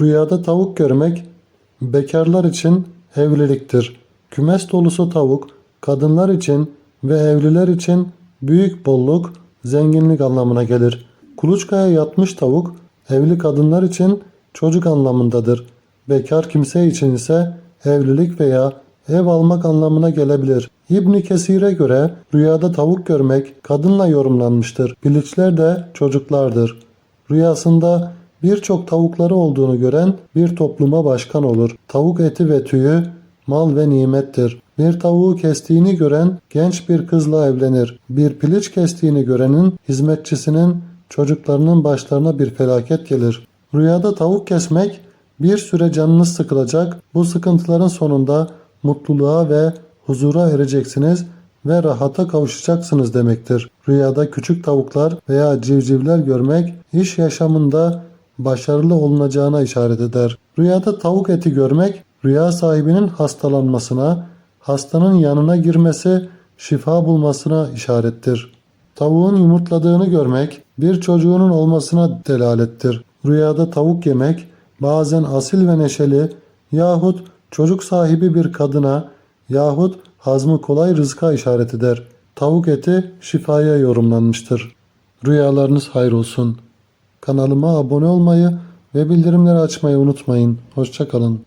Rüyada tavuk görmek bekarlar için evliliktir. Kümes dolusu tavuk kadınlar için ve evliler için büyük bolluk, zenginlik anlamına gelir. Kuluçkaya yatmış tavuk evli kadınlar için çocuk anlamındadır. Bekar kimse için ise evlilik veya ev almak anlamına gelebilir. İbn Kesir'e göre rüyada tavuk görmek kadınla yorumlanmıştır. Piliçler de çocuklardır. Rüyasında birçok tavukları olduğunu gören bir topluma başkan olur. Tavuk eti ve tüyü mal ve nimettir. Bir tavuğu kestiğini gören genç bir kızla evlenir. Bir piliç kestiğini görenin hizmetçisinin çocuklarının başlarına bir felaket gelir. Rüyada tavuk kesmek bir süre canınız sıkılacak. Bu sıkıntıların sonunda mutluluğa ve huzura ereceksiniz ve rahata kavuşacaksınız demektir. Rüyada küçük tavuklar veya civcivler görmek iş yaşamında başarılı olunacağına işaret eder. Rüyada tavuk eti görmek rüya sahibinin hastalanmasına, hastanın yanına girmesi, şifa bulmasına işarettir. Tavuğun yumurtladığını görmek bir çocuğunun olmasına delalettir. Rüyada tavuk yemek bazen asil ve neşeli yahut çocuk sahibi bir kadına yahut hazmı kolay rızka işaret eder. Tavuk eti şifaya yorumlanmıştır. Rüyalarınız hayır olsun. Kanalıma abone olmayı ve bildirimleri açmayı unutmayın. Hoşçakalın.